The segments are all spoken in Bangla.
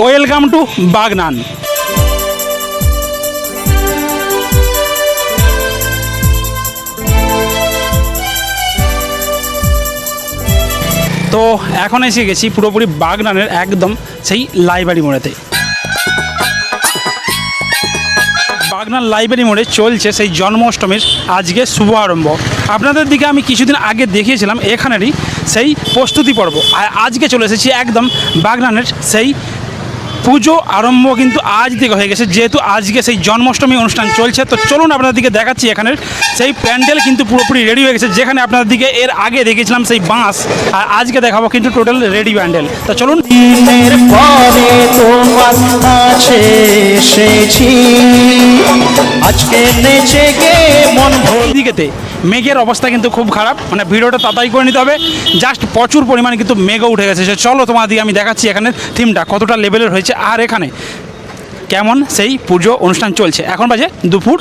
ওয়েলকাম টু বাগনান তো এখন এসে গেছি পুরোপুরি বাগনানের একদম সেই লাইব্রেরি মোড়েতে। বাগনান লাইব্রেরি মোড়ে চলছে সেই জন্মাষ্টমীর আজকে শুভ আরম্ভ। আপনাদের দিকে আমি কিছুদিন আগে দেখিয়েছিলাম এখানেরই সেই প্রস্তুতি পর্ব। আর আজকে চলে এসেছি একদম বাগনানের সেই পুজো আরম্ভ কিন্তু আজ থেকে হয়ে গেছে। যেহেতু আজকে সেই জন্মাষ্টমী অনুষ্ঠান চলছে তো চলুন আপনাদেরকে দেখাচ্ছি এখানের। সেই প্যান্ডেল কিন্তু পুরোপুরি রেডি হয়ে গেছে। যেখানে আপনাদের দিকে এর আগে দেখেছিলাম সেই বাঁশ আর আজকে দেখাবো কিন্তু টোটাল রেডি প্যান্ডেল। তো চলুন। আজকে নেচে গে মন দিকেতে মেঘের অবস্থা কিন্তু খুব খারাপ। মানে ভিডিওটা তাড়াতাড়ি করে নিতে হবে। জাস্ট প্রচুর পরিমাণে কিন্তু মেঘও উঠে গেছে। চলো তোমার দিকে আমি দেখাচ্ছি এখানে থিমটা কতটা লেভেলের হয়েছে। আর এখানে কেমন সেই পুজো অনুষ্ঠান চলছে। এখন বাজে দুপুর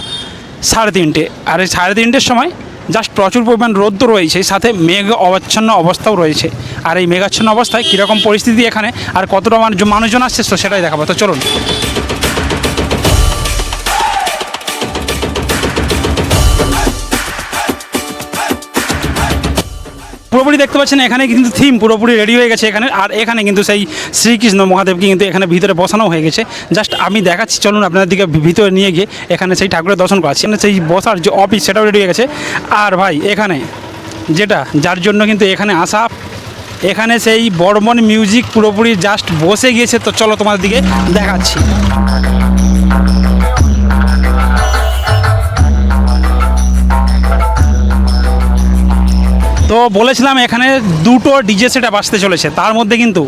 সাড়ে তিনটে। আর এই সাড়ে তিনটের সময় জাস্ট প্রচুর পরিমাণ রোদ তো রয়েছে সাথে মেঘ অবচ্ছন্ন অবস্থাও রয়েছে। আর এই মেঘাচ্ছন্ন অবস্থায় কীরকম পরিস্থিতি এখানে, আর কতটা মানুষজন আসছে, তো সেটাই দেখাবো। তো চলুন। পুরোপুরি দেখতে পাচ্ছেন এখানে কিন্তু থিম পুরোপুরি রেডি হয়ে গেছে এখানে। আর এখানে কিন্তু সেই শ্রীকৃষ্ণ মহাদেবকে কিন্তু এখানে ভিতরে বসানো হয়ে গেছে। জাস্ট আমি দেখাচ্ছি, চলুন আপনাদের দিকে ভিতরে নিয়ে গিয়ে এখানে সেই ঠাকুরের দর্শন করাচ্ছি। এখানে সেই বসার যে অফিস সেটাও রেডি হয়ে গেছে। আর ভাই, এখানে যেটা, যার জন্য কিন্তু এখানে আসা। এখানে সেই বর্মন মিউজিক পুরোপুরি জাস্ট বসে গিয়েছে। তো চলো তোমাদের দিকে দেখাচ্ছি। বলেছিলাম এখানে দুটো ডিজে সেট আসতে চলেছে, তার মধ্যে কিন্তু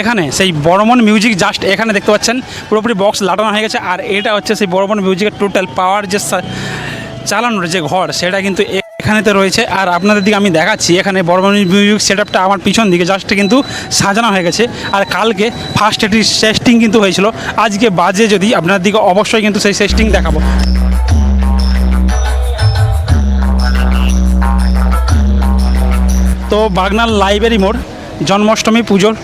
এখানে সেই বর্মন মিউজিক জাস্ট এখানে দেখতে পাচ্ছেন, পুরোপুরি বক্স লাটানো হয়ে গেছে, আর এটা হচ্ছে সেই বর্মন মিউজিকের টোটাল পাওয়ার যে চালানোর যে ঘর, সেটা কিন্তু এখানেতে রয়েছে, আর আপনাদের দিকে আমি দেখাচ্ছি, এখানে বর্মন মিউজিক সেট আপটা আমার পিছন দিকে জাস্ট কিন্তু সাজানো হয়ে গেছে, আর কালকে ফার্স্ট এটি টেস্টিং কিন্তু হয়েছিল, আজকে বাজে যদি আপনার দিকে অবশ্যই কিন্তু সেই টেস্টিং দেখাবো। তো বাগনার লাইব্রেরি মোড় জন্মাষ্টমী পুজোর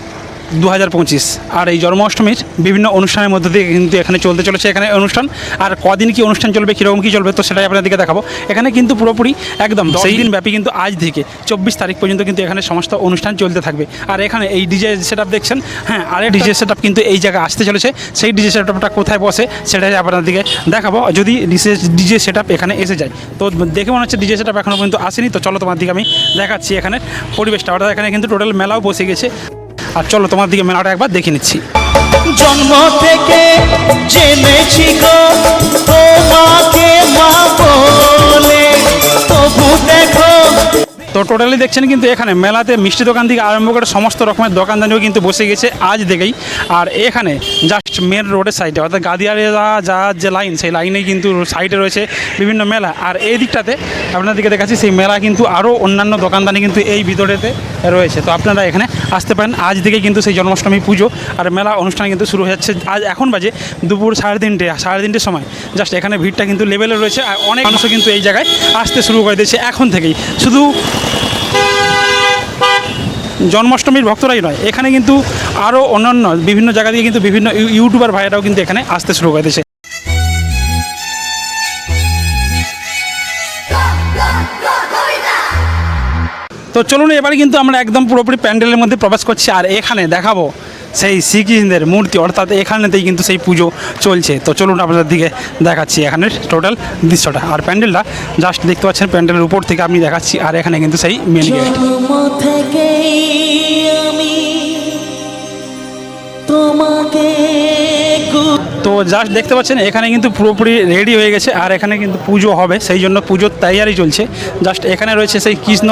দু হাজার পঁচিশ। আর এই জন্মাষ্টমীর বিভিন্ন অনুষ্ঠানের মধ্যে দিয়ে কিন্তু এখানে চলতে চলেছে এখানে অনুষ্ঠান। আর কদিন কি অনুষ্ঠান চলবে কীরকম কী চলবে তো সেটাই আপনাদেরকে দেখাবো। এখানে কিন্তু পুরোপুরি একদম সেই দিন। ব্যাপী কিন্তু আজ থেকে চব্বিশ তারিখ পর্যন্ত কিন্তু এখানে সমস্ত অনুষ্ঠান চলতে থাকবে। আর এখানে এই ডিজে সেট দেখছেন? হ্যাঁ আর এই ডিজে সেট কিন্তু এই জায়গায় আসতে চলেছে। সেই ডিজে সেট কোথায় বসে সেটাই আপনাদেরকে দেখাবো। যদি ডিজে ডিজে সেট এখানে এসে যায় তো দেখে মনে হচ্ছে ডিজে সেট এখনও পর্যন্ত আসেনি। তো চলো তোমার দিকে আমি দেখাচ্ছি এখানে পরিবেশটা। অর্থাৎ এখানে কিন্তু টোটাল মেলাও বসে গেছে। আর চলো তোমার দিকে মেলাটা একবার দেখে নিচ্ছি। জন্ম থেকে জেনেছি গো তোমাকে টোটালি দেখছেন কিন্তু এখানে মেলাতে মিষ্টি দোকান থেকে আরম্ভ করে সমস্ত রকমের দোকানদানিও কিন্তু বসে গেছে আজ থেকেই। আর এখানে জাস্ট মেন রোডের সাইডে অর্থাৎ গাদিয়ারে যা- যে লাইন সেই লাইনে কিন্তু সাইডে রয়েছে বিভিন্ন মেলা। আর এই দিকটাতে আপনাদেরকে দেখাচ্ছি, সেই মেলা কিন্তু আরও অন্যান্য দোকানদানি কিন্তু এই ভিতরেতে রয়েছে। তো আপনারা এখানে আসতে পারেন। আজ থেকেই কিন্তু সেই জন্মাষ্টমী পুজো আর মেলা অনুষ্ঠান কিন্তু শুরু যাচ্ছে। আজ এখন বাজে দুপুর সাড়ে তিনটে, সাড়ে তিনটের সময়। জাস্ট এখানে ভিড়টা কিন্তু লেভেলে রয়েছে আর অনেক মানুষও কিন্তু এই জায়গায় আসতে শুরু করে দিয়েছে এখন থেকেই। শুধু জন্মাষ্টমীর ভক্তরাই নয়, এখানে কিন্তু আরও অন্যান্য বিভিন্ন জায়গা দিয়ে কিন্তু বিভিন্ন ইউ- ইউটিউবার ভাইয়েরাও কিন্তু এখানে আসতে শুরু করে দিয়েছে। তো চলুন এবারে কিন্তু আমরা একদম পুরোপুরি প্যান্ডেলের মধ্যে প্রবেশ করছি আর এখানে দেখাবো সেই শ্রীকৃষ্ণের মূর্তি, অর্থাৎ এখানেতেই কিন্তু সেই পুজো চলছে। তো চলুন আপনাদের দিকে দেখাচ্ছি এখানের টোটাল দৃশ্যটা। আর প্যান্ডেলটা জাস্ট দেখতে পাচ্ছেন, প্যান্ডেলের উপর থেকে আমি দেখাচ্ছি, আর এখানে কিন্তু সেই মেন গেট তোমাকে তো জাস্ট দেখতে পাচ্ছেন এখানে কিন্তু পুরোপুরি রেডি হয়ে গেছে আর এখানে কিন্তু পুজো হবে সেই জন্য পুজোর তৈয়ারি চলছে। জাস্ট এখানে রয়েছে সেই কৃষ্ণ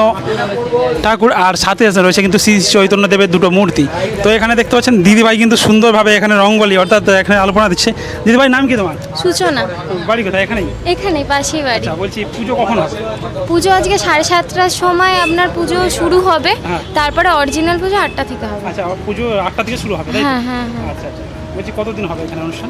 ঠাকুর আর সাথে রয়েছে কিন্তু শ্রী চৈতন্য দেবের দুটো মূর্তি। তো এখানে দেখতে পাচ্ছেন দিদিভাই কিন্তু সুন্দরভাবে এখানে রঙ্গলি অর্থাৎ এখানে আলপনা দিচ্ছে। দিদিভাই নাম কি তোমার? সূচনা। বাড়ি কোথায়? এখানেই? এখানে পাশেই বাড়ি। আচ্ছা বলছি পুজো কখন হবে? পুজো আজকে সাড়ে সাতটার সময় আপনার পুজো শুরু হবে হ্যাঁ। তারপরে অরিজিনাল পুজো আটটা থেকে হবে। আচ্ছা পুজো আটটা থেকে শুরু হবে তাই তো? হ্যাঁ হ্যাঁ হ্যাঁ। আচ্ছা আচ্ছা। বলছি কতদিন হবে এখানে অনুষ্ঠান?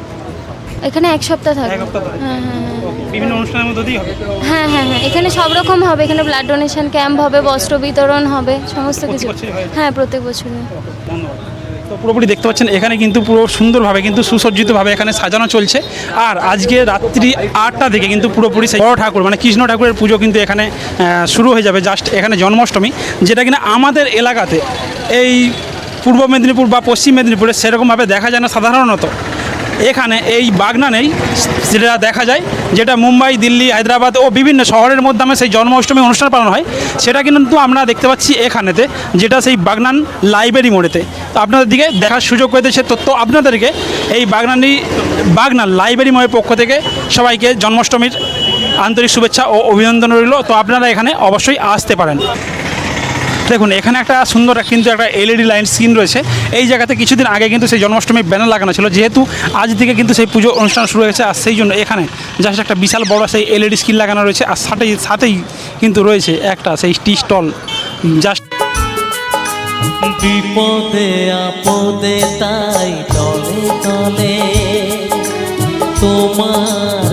এখানে এক সপ্তাহ থাকবে। সপ্তাহ হ্যাঁ হ্যাঁ হ্যাঁ। বিভিন্ন অনুষ্ঠানের মধ্যে দিয়েই হবে? হ্যাঁ হ্যাঁ হ্যাঁ এখানে সব রকম হবে। এখানে ব্লাড ডোনেশন ক্যাম্প হবে বস্ত্র বিতরণ হবে সমস্ত কিছু। হ্যাঁ? প্রত্যেক বছরই। ধন্যবাদ। তো পুরোপুরি দেখতে পাচ্ছেন এখানে কিন্তু পুরো সুন্দরভাবে কিন্তু সুসজ্জিতভাবে এখানে সাজানো চলছে। আর আজকে রাত্রি আটটা থেকে কিন্তু পুরোপুরি সেই বড় ঠাকুর মানে কৃষ্ণ ঠাকুরের পুজো কিন্তু এখানে শুরু হয়ে যাবে। জাস্ট এখানে জন্মাষ্টমী যেটা কিনা আমাদের এলাকাতে এই পূর্ব মেদিনীপুর বা পশ্চিম মেদিনীপুরে সেরকমভাবে দেখা যায় না সাধারণত। এখানে এই বাগনানেই যেটা দেখা যায়, যেটা মুম্বাই, দিল্লি, হায়দ্রাবাদ ও বিভিন্ন শহরের মাধ্যমে সেই জন্মাষ্টমী অনুষ্ঠান পালন হয়, সেটা কিন্তু আমরা দেখতে পাচ্ছি এখানেতে, যেটা সেই বাগনান লাইব্রেরি মোড়েতে। তো আপনাদের দিকে দেখার সুযোগ পেতে সে তথ্য আপনাদেরকে, এই বাগনানি বাগনান লাইব্রেরি মোড়ের পক্ষ থেকে সবাইকে জন্মাষ্টমীর আন্তরিক শুভেচ্ছা ও অভিনন্দন রইল। তো আপনারা এখানে অবশ্যই আসতে পারেন। দেখুন, এখানে একটা সুন্দর কিন্তু একটা এলইডি লাইন স্ক্রিন রয়েছে। এই জায়গাতে কিছুদিন আগে কিন্তু সেই জন্মাষ্টমী ব্যানার লাগানো ছিল। যেহেতু আজ থেকে কিন্তু সেই পুজো অনুষ্ঠান শুরু হয়েছে, আর সেই জন্য এখানে জাস্ট একটা বিশাল বড় সেই এলইডি স্ক্রিন লাগানো রয়েছে, আর সাথেই সাথেই কিন্তু রয়েছে একটা সেই টি স্টল জাস্ট বিপদে, আপদে, তাই তোমার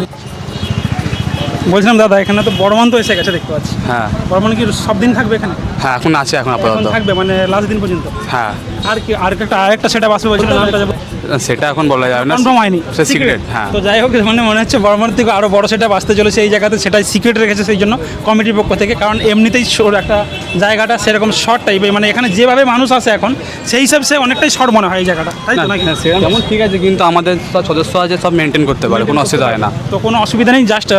বলছিলাম দাদা এখানে তো বড়মান তো এসে গেছে দেখতে পাচ্ছি। হ্যাঁ। বড়মান কি সব দিন থাকবে এখানে? হ্যাঁ এখন আছে এখন এখন আপাতত। থাকবে মানে লাস্ট দিন পর্যন্ত। হ্যাঁ। আর কি আর একটা আরেকটা সেটা আসবে বলছিল সেটা এখন বলা যাবে না। কনফার্ম হয়নি। সে সিক্রেট হ্যাঁ। তো যাই হোক মানে মনে হচ্ছে বর্মার থেকে আরও বড় সেটা আসতে চলেছে এই জায়গাতে সেটাই সিক্রেট রেখেছে সেই জন্য কমিটির পক্ষ থেকে। কারণ এমনিতেই একটা জায়গাটা সেরকম শর্ট টাইপের মানে এখানে যেভাবে মানুষ আসে এখন সেই হিসাবে সে অনেকটাই শর্ট মনে হয় এই জায়গাটা। তাই তো নাকি? যেমন ঠিক আছে কিন্তু আমাদের সব সদস্য আছে সব মেনটেন করতে পারে কোনো অসুবিধা হয় না। তো কোনো অসুবিধা নেই জাস্ট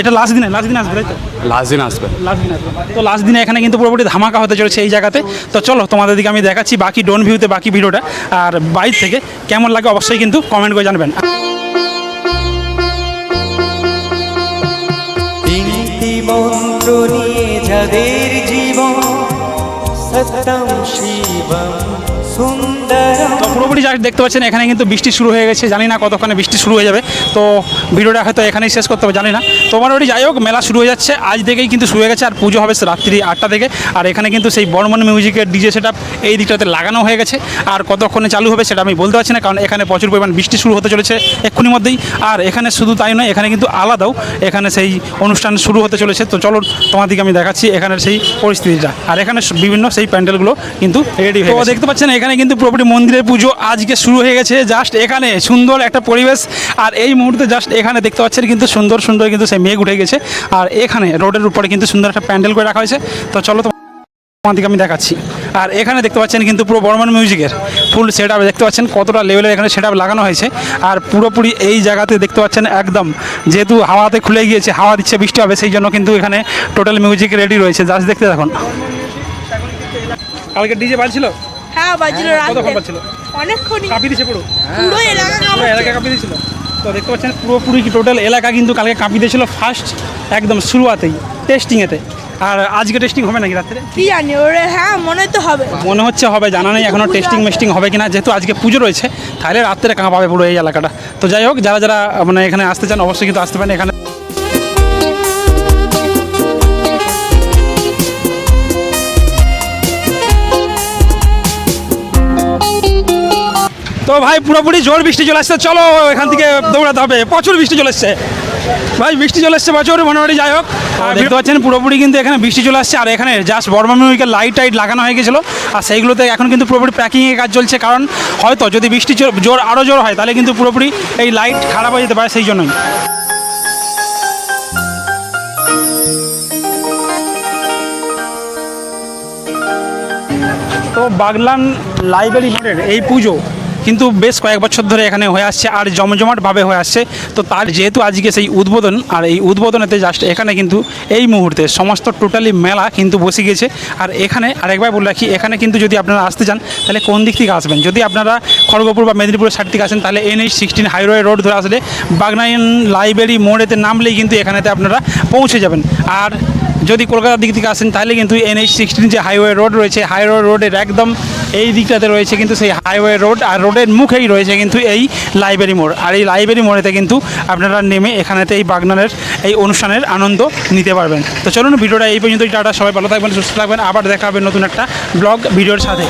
এটা লাস্ট দিনে লাস্ট দিন আসবে তাই তো? লাস্ট দিন আসবে। লাস্ট দিন আসবে। তো লাস্ট দিনে এখানে কিন্তু পুরোপুরি ধামাকা হতে চলেছে এই জায়গাতে। তো চলো তোমাদের দিকে আমি দেখাচ্ছি বাকি ডোন ভিউতে বাকি ভিডিওটা আর বাইর থেকে কেমন লাগে অবশ্যই কিন্তু কমেন্ট করে জানবেন। যাদের জীবন সত্যম শিবম। তো পুরোপুরি যা দেখতে পাচ্ছেন এখানে কিন্তু বৃষ্টি শুরু হয়ে গেছে। জানি না কতক্ষণে বৃষ্টি শুরু হয়ে যাবে। তো ভিডিওটা হয়তো এখানেই শেষ করতে হবে জানি না। তো মোটামুটি যাই হোক মেলা শুরু হয়ে যাচ্ছে। আজ থেকেই কিন্তু শুরু হয়ে গেছে আর পুজো হবে রাত্রি আটটা থেকে। আর এখানে কিন্তু সেই বর্মন মিউজিকের ডিজে সেট এই দিকটাতে লাগানো হয়ে গেছে। আর কতক্ষণে চালু হবে সেটা আমি বলতে পারছি না কারণ এখানে প্রচুর পরিমাণ বৃষ্টি শুরু হতে চলেছে এক্ষুনি মধ্যেই। আর এখানে শুধু তাই নয় এখানে কিন্তু আলাদাও এখানে সেই অনুষ্ঠান শুরু হতে চলেছে। তো চলো তোমাদেরকে আমি দেখাচ্ছি এখানের সেই পরিস্থিতিটা। আর এখানে বিভিন্ন সেই প্যান্ডেলগুলো কিন্তু রেডি হয়ে দেখতে পাচ্ছেন এখানে কিন্তু পুরোপুরি মন্দিরের পুজো আজকে শুরু হয়ে গেছে। জাস্ট এখানে সুন্দর একটা পরিবেশ। আর এই মুহূর্তে জাস্ট এখানে দেখতে পাচ্ছেন কিন্তু সুন্দর সুন্দর কিন্তু সেই মেঘ উঠে গেছে। আর এখানে রোডের উপরে কিন্তু সুন্দর একটা প্যান্ডেল করে রাখা হয়েছে। তো চলো তোমাদেরকে আমি দেখাচ্ছি। আর এখানে দেখতে পাচ্ছেন কিন্তু পুরো বর্মান মিউজিকের ফুল সেট আপ দেখতে পাচ্ছেন কতটা লেভেলের এখানে সেট আপ লাগানো হয়েছে। আর পুরোপুরি এই জায়গাতে দেখতে পাচ্ছেন একদম যেহেতু হাওয়াতে খুলে গিয়েছে, হাওয়া দিচ্ছে, বৃষ্টি হবে, সেই জন্য কিন্তু এখানে টোটাল মিউজিক রেডি রয়েছে। জাস্ট দেখতে দেখুন কালকে ডিজে বাজছিল হ্যাঁ রাত পুরো। এলাকা এলাকা কাঁপিয়ে দিয়েছিল তো দেখতে পাচ্ছেন পুরোপুরি টোটাল এলাকা কিন্তু কালকে কাঁপিয়ে দিয়েছিল ফার্স্ট একদম শুরুয়াতেই টেস্টিংয়েতে আর আজকে টেস্টিং হবে নাকি রাত্রে? কি জানি ওরে হ্যাঁ মনে তো হবে। মনে হচ্ছে হবে জানা নেই এখনও টেস্টিং মেস্টিং হবে কিনা। যেহেতু আজকে পুজো রয়েছে তাহলে রাত্রে কাঁপাবে পুরো এই এলাকাটা। তো যাই হোক যারা যারা মানে এখানে আসতে চান অবশ্যই কিন্তু আসতে পারেন। এখানে তো ভাই পুরোপুরি জোর বৃষ্টি চলে আসছে চলো এখান থেকে দৌড়াতে হবে। প্রচুর বৃষ্টি চলে এসছে ভাই বৃষ্টি চলে এসছে প্রচুর মোটামুটি যাই হোক। আর দেখতে পাচ্ছেন পুরোপুরি কিন্তু এখানে বৃষ্টি চলে আসছে। আর এখানে জাস্ট বর্মা মিউজিকের লাইট টাইট লাগানো হয়ে গেছিল। আর সেইগুলোতে এখন কিন্তু পুরোপুরি প্যাকিংয়ের কাজ চলছে। কারণ হয়তো যদি বৃষ্টি জোর- জোর আরও জোর হয় তাহলে কিন্তু পুরোপুরি এই লাইট খারাপ হয়ে যেতে পারে সেই জন্যই। তো বাগলান লাইব্রেরি মোড়ের এই পুজো কিন্তু বেশ কয়েক বছর ধরে এখানে হয়ে আসছে আর জমজমাটভাবে হয়ে আসছে। তো তার যেহেতু আজকে সেই উদ্বোধন, আর এই উদ্বোধনেতে জাস্ট এখানে কিন্তু এই মুহূর্তে সমস্ত টোটালি মেলা কিন্তু বসে গিয়েছে আর এখানে আরেকবার বলে রাখি, এখানে কিন্তু যদি আপনারা আসতে চান, তাহলে কোন দিক থেকে আসবেন? যদি আপনারা খড়গপুর বা মেদিনীপুরের সাইড থেকে আসেন, তাহলে এনএইচ সিক্সটিন হাইওয়ে রোড ধরে আসলে বাগনাইন লাইব্রেরি মোড়েতে নামলেই কিন্তু এখানেতে আপনারা পৌঁছে যাবেন। আর যদি কলকাতার দিক থেকে আসেন, তাহলে কিন্তু এনএইচ সিক্সটিন যে হাইওয়ে রোড রয়েছে, হাইওয়ে রোডের একদম এই দিকটাতে রয়েছে কিন্তু সেই হাইওয়ে রোড আর রোডের মুখেই রয়েছে কিন্তু এই লাইব্রেরি মোড়। আর এই লাইব্রেরি মোড়েতে কিন্তু আপনারা নেমে এখানেতে এই বাগনানের এই অনুষ্ঠানের আনন্দ নিতে পারবেন। তো চলুন, ভিডিওটা এই পর্যন্তই, টাটা, সবাই ভালো থাকবেন, সুস্থ থাকবেন, আবার দেখা হবে নতুন একটা ব্লগ, ভিডিওর সাথে।